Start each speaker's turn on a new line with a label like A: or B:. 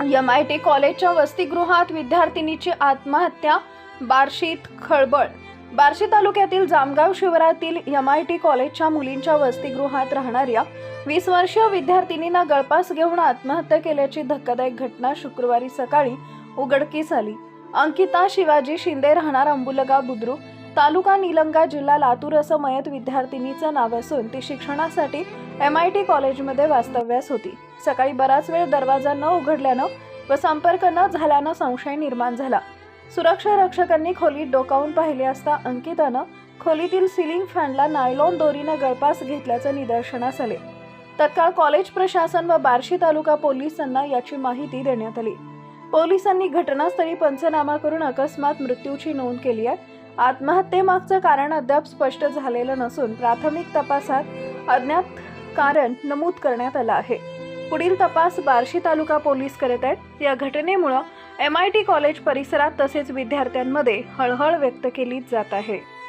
A: M I T कॉलेजच्या वसतिगृहात विद्यार्थिनीची आत्महत्या बार्शीत खळबळ. बार्शी तालुक्यातील जामगाव शिवारातील एम आय टी कॉलेजच्या मुलींच्या वसतिगृहात राहणाऱ्या वीस वर्षीय विद्यार्थिनीनं गळपास घेऊन आत्महत्या केल्याची धक्कादायक घटना शुक्रवारी सकाळी उघडकीस आली. अंकिता शिवाजी शिंदे राहणार अंबुलगा बुद्रुक. तालुका निलंगा जिल्हा लातूर असं मयत विद्यार्थिनीचं नाव असून ती शिक्षणासाठी एम आय टी कॉलेजमध्ये वास्तव्यास होती. सकाळी बराच वेळ दरवाजा न उघडल्यानं व संपर्क न झाल्यानं संशय निर्माण झाला. सुरक्षा रक्षकांनी खोलीत डोकावून पाहिले असता अंकितानं खोलीतील सिलिंग फॅनला नायलॉन दोरीनं गळपास घेतल्याचं निदर्शनास आले. तत्काळ कॉलेज प्रशासन व बार्शी तालुका पोलिसांना याची माहिती देण्यात आली. पोलिसांनी घटनास्थळी पंचनामा करून अकस्मात मृत्यूची नोंद केली आहे. आत्महत्येमागचं कारण अद्याप स्पष्ट झालेलं नसून प्राथमिक तपासात अज्ञात कारण नमूद करण्यात आलं आहे. पुढील तपास बार्शी तालुका पोलीस करत आहेत. या घटनेमुळं एम आय टी कॉलेज परिसरात तसेच विद्यार्थ्यांमध्ये हळहळ व्यक्त केली जात आहे.